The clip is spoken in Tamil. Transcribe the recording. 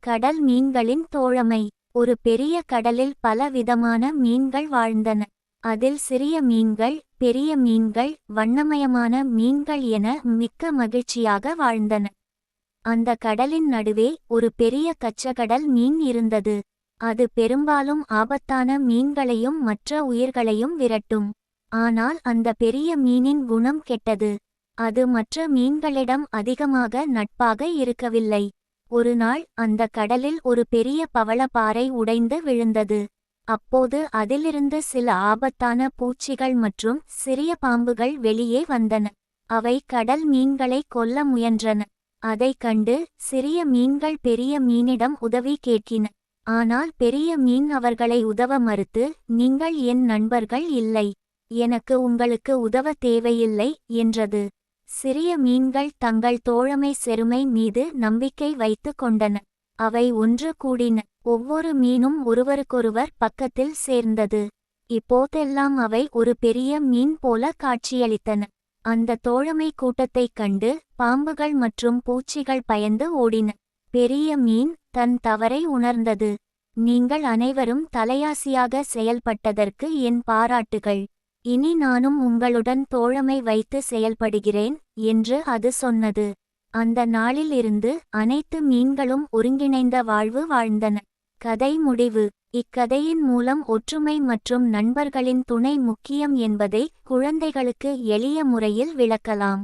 கடல் மீன்களின் தோழமை. ஒரு பெரிய கடலில் பல விதமான மீன்கள் வாழ்ந்தன. அதில் சிறிய மீன்கள் பெரிய மீன்கள் வண்ணமயமான மீன்கள் என மிக்க மகிழ்ச்சியாக வாழ்ந்தன. அந்த கடலின் நடுவே ஒரு பெரிய கச்சகடல் மீன் இருந்தது. அது பெரும்பாலும் ஆபத்தான மீன்களையும் மற்ற உயிர்களையும் விரட்டும். ஆனால் அந்த பெரிய மீனின் குணம் கெட்டது. அது மற்ற மீன்களிடம் அதிகமாக நட்பாக இருக்கவில்லை. ஒரு நாள் அந்த கடலில் ஒரு பெரிய பவளப்பாறை உடைந்து விழுந்தது. அப்போது அதிலிருந்து சில ஆபத்தான பூச்சிகள் மற்றும் சிறிய பாம்புகள் வெளியே வந்தன. அவை கடல் மீன்களை கொல்ல முயன்றன. அதைக் கண்டு சிறிய மீன்கள் பெரிய மீனிடம் உதவி கேட்கின. ஆனால் பெரிய மீன் அவர்களை உதவ மறுத்து நீங்கள் என் நண்பர்கள் இல்லை. எனக்கு உங்களுக்கு உதவ தேவையில்லை என்றது. சிறிய மீன்கள் தங்கள் தோழமை செருமை மீது நம்பிக்கை வைத்து கொண்டன. அவை ஒன்று கூடின. ஒவ்வொரு மீனும் ஒருவருக்கொருவர் பக்கத்தில் சேர்ந்தது. இப்போதெல்லாம் அவை ஒரு பெரிய மீன் போல காட்சியளித்தன. அந்த தோழமை கூட்டத்தைக் கண்டு பாம்புகள் மற்றும் பூச்சிகள் பயந்து ஓடின. பெரிய மீன் தன் தவறை உணர்ந்தது. நீங்கள் அனைவரும் தலையாசியாக செயல்பட்டதற்கு என் பாராட்டுகள். இனி நானும் உங்களுடன் தோழமை வைத்து செயல்படுகிறேன் என்று அது சொன்னது. அந்த நாளில் இருந்து அனைத்து மீன்களும் ஒருங்கிணைந்த வாழ்வு வாழ்ந்தன. கதை முடிவு. இக்கதையின் மூலம் ஒற்றுமை மற்றும் நண்பர்களின் துணை முக்கியம் என்பதை குழந்தைகளுக்கு எளிய முறையில் விளக்கலாம்.